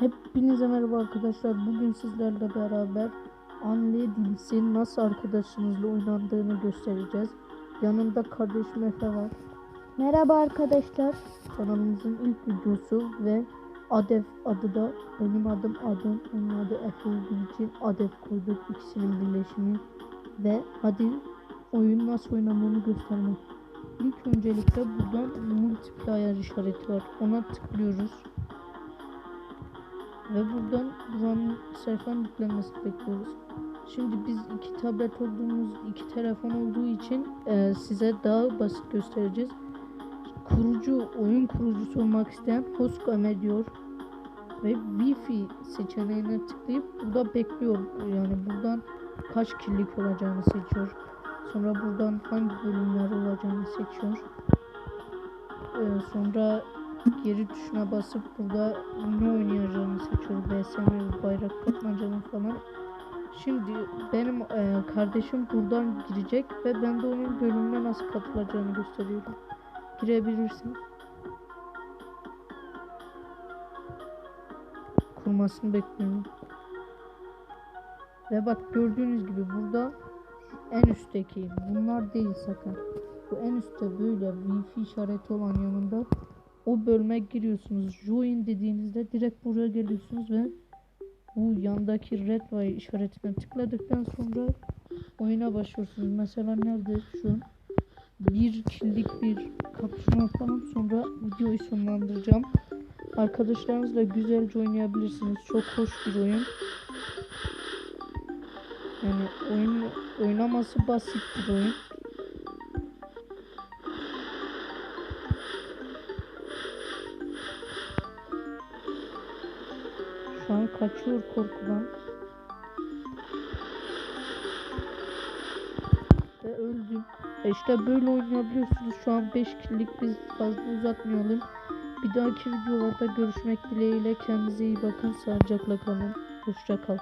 Hepinize merhaba arkadaşlar. Bugün sizlerle beraber Anne Dils'in nasıl arkadaşınızla oynandığını göstereceğiz. Yanımda kardeşim Efe var. Merhaba arkadaşlar. Kanalımızın ilk videosu ve Adef adı da benim adım adım. Onun adı Efe olduğu için Adef koyduk. İkisinin birleşimi. Ve hadi oyun nasıl oynandığını göstermek. İlk öncelikle buradan multiplayer işareti var. Ona tıklıyoruz. Ve buradan buranın sayfanın yüklenmesini bekliyoruz. Şimdi biz iki tablet olduğumuz, iki telefon olduğu için e, size daha basit göstereceğiz. Kurucu, oyun kurucusu olmak isteyen host Ömer diyor. Ve Wi-Fi seçeneğine tıklayıp burada bekliyor. Yani buradan kaç kirlik olacağını seçiyor. Sonra buradan hangi bölümler olacağını seçiyor. E, sonra geri tuşuna basıp burada ne oynayacağını seçiyor. BSM, bayrak kapmacanın falan. Şimdi benim e, kardeşim buradan girecek ve ben de onun bölümüne nasıl katılacağını gösteriyorum. Girebilirsin. Kurmasını bekliyorum. Ve bak gördüğünüz gibi burada en üstteki bunlar değil sakın. Bu en üstte böyle wifi işareti olan yanında o bölüme giriyorsunuz. Join dediğinizde direkt buraya geliyorsunuz ve bu yandaki red Y işaretine tıkladıktan sonra oyuna başlıyorsunuz. Mesela nerede şu an bir killik bir kapışma falan sonra videoyu sonlandıracağım. Arkadaşlarınızla güzelce oynayabilirsiniz. Çok hoş bir oyun. Yani oyun oynaması basit bir oyun. Şu an kaçıyor korkudan. Ve öldüm. E işte böyle oynayabiliyorsunuz. Şu an 5 killik biz fazla uzatmayalım. Bir dahaki videolarda görüşmek dileğiyle. Kendinize iyi bakın. Sağlıcakla kalın. Hoşça kal.